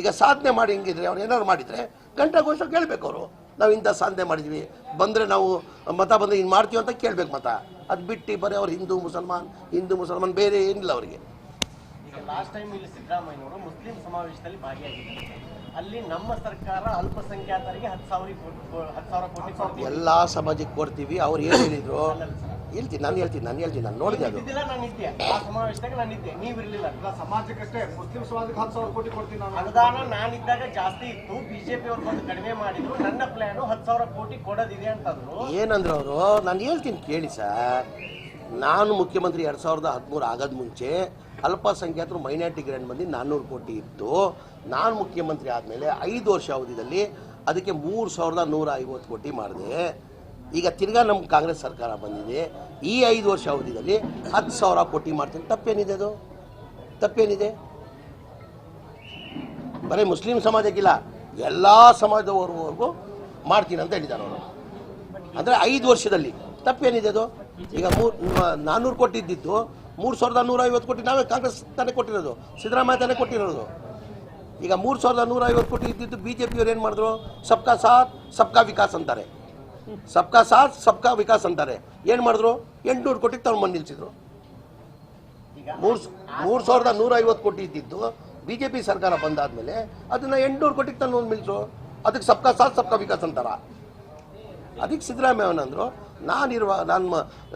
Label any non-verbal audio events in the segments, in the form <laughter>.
ಈಗ ಸಾಧನೆ ಮಾಡಿ ಹಿಂಗಿದ್ರೆ ಅವ್ರು ಏನಾದ್ರು ಮಾಡಿದರೆ ಘಂಟಾಘೋಷ ಕೇಳಬೇಕು ಅವರು. ನಾವು ಇಂಥ ಸಾಧನೆ ಮಾಡಿದ್ವಿ. ಬಂದರೆ ನಾವು ಮತ ಬಂದರೆ ಹಿಂಗೆ ಮಾಡ್ತೀವಿ ಅಂತ ಕೇಳಬೇಕು ಮತ. ಅದು ಬಿಟ್ಟು ಬರೀ ಅವ್ರು ಹಿಂದೂ ಮುಸಲ್ಮಾನ್ ಹಿಂದೂ ಮುಸಲ್ಮಾನ್ ಬೇರೆ ಏನಿಲ್ಲ ಅವರಿಗೆ. ಲಾಸ್ಟ್ ಟೈಮ್ ಇಲ್ಲಿ ಸಿದ್ದರಾಮಯ್ಯನವರು ಮುಸ್ಲಿಂ ಸಮಾವೇಶದಲ್ಲಿ ಭಾಗಿಯಾಗಿದ್ದಾರೆ. ಅಲ್ಲಿ ನಮ್ಮ ಸರ್ಕಾರ ಅಲ್ಪಸಂಖ್ಯಾತರಿಗೆ ಹತ್ತು ಸಾವಿರ ಹತ್ತು ಸಾವಿರ ಕೋಟಿ ಎಲ್ಲ ಸಮಾಜಕ್ಕೆ ಕೊಡ್ತೀವಿ. ಅವ್ರು ಏನು ಹೇಳಿದ್ರು? ಹೇಳ್ತೀನಿ ನಾನು ಹೇಳ್ತೀನಿ ನಾನು ಹೇಳ್ತೀನಿ ನಾನು ನೋಡಿದೆ ಅದು. ಇದ್ದಿಲ್ಲ ನಾನು ಇದ್ದೆ ಆ ಸಮಾವೇಶದಾಗ ನಾನು ಇದ್ದೆ ನೀವು ಇರ್ಲಿಲ್ಲ. ಇಲ್ಲ ಸಮಾಜಕ್ಕಷ್ಟೇ ಮುಸ್ಲಿಂ ಸಮಾಜಕ್ಕೆ ಹತ್ತು ಸಾವಿರ ಕೋಟಿ ಕೊಡ್ತೀನಿ ನಾನು. ಅನುದಾನ ನಾನಿದ್ದಾಗ ಜಾಸ್ತಿ ಇತ್ತು. ಬಿಜೆಪಿ ಅವ್ರು ಬಂದು ಕಡಿಮೆ ಮಾಡಿದ್ರು. ನನ್ನ ಪ್ಲಾನು ಹತ್ತು ಸಾವಿರ ಕೋಟಿ ಕೊಡೋದಿದೆ ಅಂತಂದ್ರು. ಏನಂದ್ರೆ ಅವರು? ನಾನು ಹೇಳ್ತೀನಿ ಕೇಳಿ ಸರ್. ನಾನು ಮುಖ್ಯಮಂತ್ರಿ ಎರಡು ಸಾವಿರದ ಹದಿಮೂರು ಆಗೋದು ಮುಂಚೆ ಅಲ್ಪಸಂಖ್ಯಾತರು ಮೈನಾರಿಟಿ ಗ್ರ್ಯಾಂಡ್ ಬಂದು ನಾನ್ನೂರು ಕೋಟಿ ಇತ್ತು. ನಾನು ಮುಖ್ಯಮಂತ್ರಿ ಆದಮೇಲೆ ಐದು ವರ್ಷ ಅವಧಿಯಲ್ಲಿ ಅದಕ್ಕೆ ಮೂರು ಸಾವಿರದ ನೂರ ಐವತ್ತು ಕೋಟಿ ಮಾಡಿದೆ. ಈಗ ತಿರ್ಗಾ ನಮ್ಮ ಕಾಂಗ್ರೆಸ್ ಸರ್ಕಾರ ಬಂದಿದೆ. ಈ ಐದು ವರ್ಷ ಅವಧಿಯಲ್ಲಿ ಹತ್ತು ಸಾವಿರ ಕೋಟಿ ಮಾಡ್ತೀನಿ. ತಪ್ಪೇನಿದೆ ಅದು? ತಪ್ಪೇನಿದೆ? ಬರೀ ಮುಸ್ಲಿಂ ಸಮಾಜಕ್ಕಿಲ್ಲ, ಎಲ್ಲ ಸಮಾಜದವರೆಗೂ ಮಾಡ್ತೀನಿ ಅಂತ ಹೇಳಿದ್ದಾರೆ ಅವರು. ಅಂದರೆ ಐದು ವರ್ಷದಲ್ಲಿ ತಪ್ಪೇನಿದೆ ಅದು? ಈಗ ಮೂರು ನಾನ್ನೂರು ಕೋಟಿ ಇದ್ದಿದ್ದು, ಮೂರು ಸಾವಿರದ ನೂರೈವತ್ತು ಕೋಟಿ ನಾವೇ ಕಾಂಗ್ರೆಸ್ ತಾನೇ ಕೊಟ್ಟಿರೋದು. ಸಿದ್ದರಾಮಯ್ಯ ತಾನೇ ಕೊಟ್ಟಿರೋದು. ಈಗ ಮೂರು ಸಾವಿರದ ನೂರ ಐವತ್ತು ಕೋಟಿ ಇದ್ದಿದ್ದು ಬಿ ಜೆ ಪಿಯವ್ರು ಏನು ಮಾಡಿದ್ರು? ಸಬ್ಕಾ ಸಾಥ್, ಸಬ್ಕಾ ವಿಕಾಸ್ ಅಂತಾರೆ. ಸಬ್ಕಾ ಸಾಥ್ ಸಬ್ಕಾ ವಿಕಾಸ್ ಅಂತಾರೆ. ಏನು ಮಾಡಿದ್ರು? ಎಂಟುನೂರು ಕೋಟಿಗೆ ತಗೊಂಡು ನಿಲ್ಸಿದ್ರು. ಮೂರು ಮೂರು ಸಾವಿರದ ನೂರ ಐವತ್ತು ಕೋಟಿ ಇದ್ದಿದ್ದು ಬಿ ಜೆ ಪಿ ಸರ್ಕಾರ ಬಂದಾದ್ಮೇಲೆ ಅದನ್ನ ಎಂಟುನೂರು ಕೋಟಿಗೆ ತಂದು ಒಂದು ನಿಲ್ಸು. ಅದಕ್ಕೆ ಸಬ್ಕಾ ಸಾಥ್ ಸಬ್ಕಾ ವಿಕಾಸ್ ಅಂತಾರ. ಅದಕ್ಕೆ ಸಿದ್ದರಾಮಯ್ಯ ಅವನಂದ್ರು ನಾನಿರುವ ನಾನು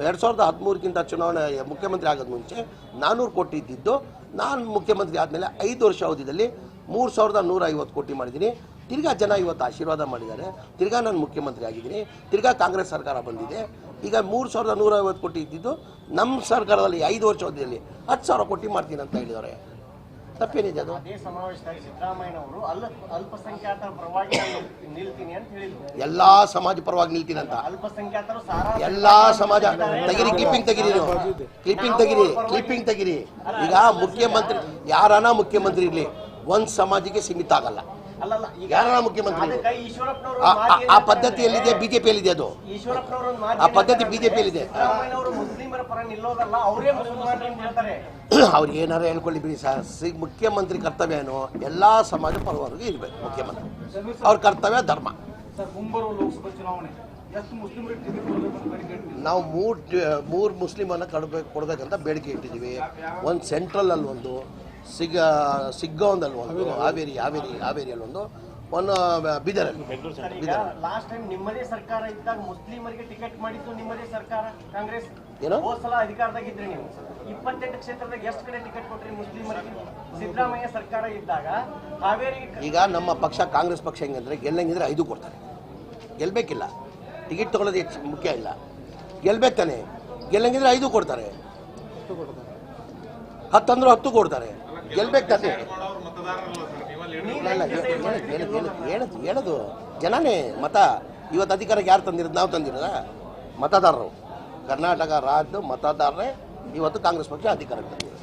ಎರಡು ಸಾವಿರದ ಹದಿಮೂರಕ್ಕಿಂತ ಚುನಾವಣೆ ಮುಖ್ಯಮಂತ್ರಿ ಆಗೋದು ಮುಂಚೆ ನಾನ್ನೂರು ಕೋಟಿ ಇದ್ದಿದ್ದು ನಾನು ಮುಖ್ಯಮಂತ್ರಿ ಆದಮೇಲೆ ಐದು ವರ್ಷ ಅವಧಿಯಲ್ಲಿ ಮೂರು ಸಾವಿರದ ನೂರ ಐವತ್ತು ಕೋಟಿ ಮಾಡಿದ್ದೀನಿ ತಿರ್ಗಾ ಜನ ಇವತ್ತು ಆಶೀರ್ವಾದ ಮಾಡಿದ್ದಾರೆ. ತಿರ್ಗಾ ನಾನು ಮುಖ್ಯಮಂತ್ರಿ ಆಗಿದ್ದೀನಿ. ತಿರ್ಗಾ ಕಾಂಗ್ರೆಸ್ ಸರ್ಕಾರ ಬಂದಿದೆ. ಈಗ ಮೂರು ಸಾವಿರದ ನೂರ ಐವತ್ತು ಕೋಟಿ ಇದ್ದಿದ್ದು ನಮ್ಮ ಸರ್ಕಾರದಲ್ಲಿ ಐದು ವರ್ಷ ಅವಧಿಯಲ್ಲಿ ಹತ್ತು ಸಾವಿರ ಕೋಟಿ ಮಾಡ್ತೀನಿ ಅಂತ ಹೇಳಿದ್ದಾರೆ. ತಪ್ಪೇನಿದೆ ಅದು? ಎಲ್ಲ ಸಮಾಜ ಪರವಾಗಿ ನಿಲ್ತೀನಿ ಅಂತ. ಎಲ್ಲ ಸಮಾಜ ಎಲ್ಲಾ ತೆಗಿರಿ ಕ್ಲಿಪ್ಪಿಂಗ್ ತೆಗಿರಿ ನೀವು. ಕ್ಲಿಪ್ಪಿಂಗ್ ತೆಗಿರಿ ಕ್ಲಿಪ್ಪಿಂಗ್ ತೆಗಿರಿ. ಈಗ ಮುಖ್ಯಮಂತ್ರಿ ಯಾರನ ಮುಖ್ಯಮಂತ್ರಿ ಇರಲಿ ಒಂದು ಸಮಾಜಕ್ಕೆ ಸೀಮಿತ ಆಗಲ್ಲ. ಅಲ್ಲಲ್ಲ ಈಗ ಯಾರನ ಮುಖ್ಯಮಂತ್ರಿ? ಆ- ಪದ್ಧತಿ ಎಲ್ಲಿದೆ ಬಿಜೆಪಿ ಎಲ್ಲಿದೆ ಅದು. ಈಶ್ವರಪ್ಪನವರು ಆ ಪದ್ಧತಿ ಬಿಜೆಪಿ ಯಲ್ಲಿದೆ. ಸಿದ್ದರಾಮಯ್ಯನವರು ಮುಸ್ಲಿಮರ ಪರ ನಿಲ್ಲೋದಲ್ಲ ಅವರೇ ಮುಸಲ್ಮಾನರು ಅಂತ ಹೇಳ್ತಾರೆ. <clears throat> ಅವ್ರು ಏನಾರ ಹೇಳ್ಕೊಳ್ಳಿ ಬಿಡಿ ಸರ್. ಸಿ ಮುಖ್ಯಮಂತ್ರಿ ಕರ್ತವ್ಯ ಏನು? ಎಲ್ಲಾ ಸಮಾಜ ಪರವಾಗಿ ಇರ್ಬೇಕು ಮುಖ್ಯಮಂತ್ರಿ. ಅವ್ರ ಕರ್ತವ್ಯ ಧರ್ಮ. ಸರ್ ಮುಂಬರುವ ಲೋಕಸಭಾ ಚುನಾವಣೆ. ಎಷ್ಟು ಮುಸ್ಲಿಮರಿಗೆ ಟಿಕೆಟ್ ಬೇಡಿಕೆ ಇಟ್ಟಿದ್ದೀರಿ? ನಾವು ಮೂರು ಮೂರು ಮುಸ್ಲಿಮನ್ನು ಕಡಬೇಕು ಕೊಡಬೇಕಂತ ಬೇಡಿಕೆ ಇಟ್ಟಿದ್ದೀವಿ. ಒಂದು ಸೆಂಟ್ರಲಲ್ಲಿ ಒಂದು. ಸಿಗ ಸಿಗ್ಗಾಂವದಲ್ಲಿ ಒಂದು? ಹಾವೇರಿ ಹಾವೇರಿ ಹಾವೇರಿಯಲ್ಲಿ ಒಂದು? ಒಂದು ಬೀದರಲ್ಲಿ. ಲಾಸ್ಟ್ ಟೈಮ್ ನಿಮ್ಮದೇ ಸರ್ಕಾರ ಇದ್ದಾಗ ಮುಸ್ಲಿಮರಿಗೆ ಟಿಕೆಟ್ ಮಾಡಿದ್ದು ನಿಮ್ಮದೇ ಸರ್ಕಾರ ಕಾಂಗ್ರೆಸ್? ಏನೋ? ಸಲ ಸಲ ಅಧಿಕಾರದಾಗಿದ್ರಿ ನೀವು. ಇಪ್ಪತ್ತೆಂಟು ಕ್ಷೇತ್ರದಾಗ ಎಷ್ಟು ಕಡೆ ಟಿಕೆಟ್ ಕೊಟ್ರಿ ಮುಸ್ಲಿಮರಿಗೆ? ಸಿದ್ದರಾಮಯ್ಯ ಸರ್ಕಾರ ಇದ್ದಾಗ ಹಾವೇರಿ ಈಗ ನಮ್ಮ ಪಕ್ಷ ಕಾಂಗ್ರೆಸ್ ಪಕ್ಷ ಹೆಂಗಂದ್ರೆ ಗೆಲ್ಲಂಗಿದ್ರೆ ಐದು ಕೊಡ್ತಾರೆ. ಗೆಲ್ಬೇಕಿಲ್ಲ. ಟಿಕೆಟ್ ತಗೊಳ್ಳೋದು ಹೆಚ್ಚು ಮುಖ್ಯ ಇಲ್ಲ. ಗೆಲ್ಬೇಕು ತಾನೆ. ಗೆಲ್ಲಂಗಿದ್ರೆ ಐದು ಕೊಡ್ತಾರೆ. ಹತ್ತಂದ್ರೆ ಹತ್ತು ಕೊಡ್ತಾರೆ. ಗೆಲ್ಬೇಕು ತಾನೆ ಹೇಳದು ಹೇಳೋದು. ಜನನೇ ಮತ. ಇವತ್ತು ಅಧಿಕಾರಕ್ಕೆ ಯಾರು ತಂದಿರೋದು? ನಾವು ತಂದಿರೋದ? ಮತದಾರರು. ಕರ್ನಾಟಕ ರಾಜ್ಯ ಮತದಾರರೇ ಇವತ್ತು ಕಾಂಗ್ರೆಸ್ ಪಕ್ಷ ಅಧಿಕಾರಕ್ಕೆ ತಂದಿರೋದು.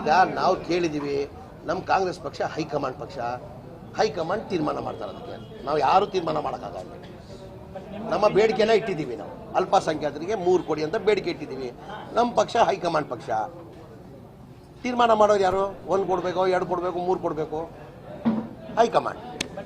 ಈಗ ನಾವು ಕೇಳಿದ್ದೀವಿ ನಮ್ಮ ಕಾಂಗ್ರೆಸ್ ಪಕ್ಷ ಹೈಕಮಾಂಡ್ ಪಕ್ಷ. ಹೈಕಮಾಂಡ್ ತೀರ್ಮಾನ ಮಾಡ್ತಾರೆ ಅದಕ್ಕೆ. ನಾವು ಯಾರು ತೀರ್ಮಾನ ಮಾಡೋಕ್ಕಾಗಲ್ಲ. ನಮ್ಮ ಬೇಡಿಕೆನ ಇಟ್ಟಿದ್ದೀವಿ ನಾವು. ಅಲ್ಪಸಂಖ್ಯಾತರಿಗೆ ಮೂರು ಕೊಡಿ ಅಂತ ಬೇಡಿಕೆ ಇಟ್ಟಿದ್ದೀವಿ. ನಮ್ಮ ಪಕ್ಷ, ಹೈಕಮಾಂಡ್ ಪಕ್ಷ. ತೀರ್ಮಾನ ಮಾಡೋರು ಯಾರು? ಒಂದು ಕೊಡಬೇಕು, ಎರಡು ಕೊಡಬೇಕು, ಮೂರು ಕೊಡಬೇಕು. ಹೈಕಮಾಂಡ್.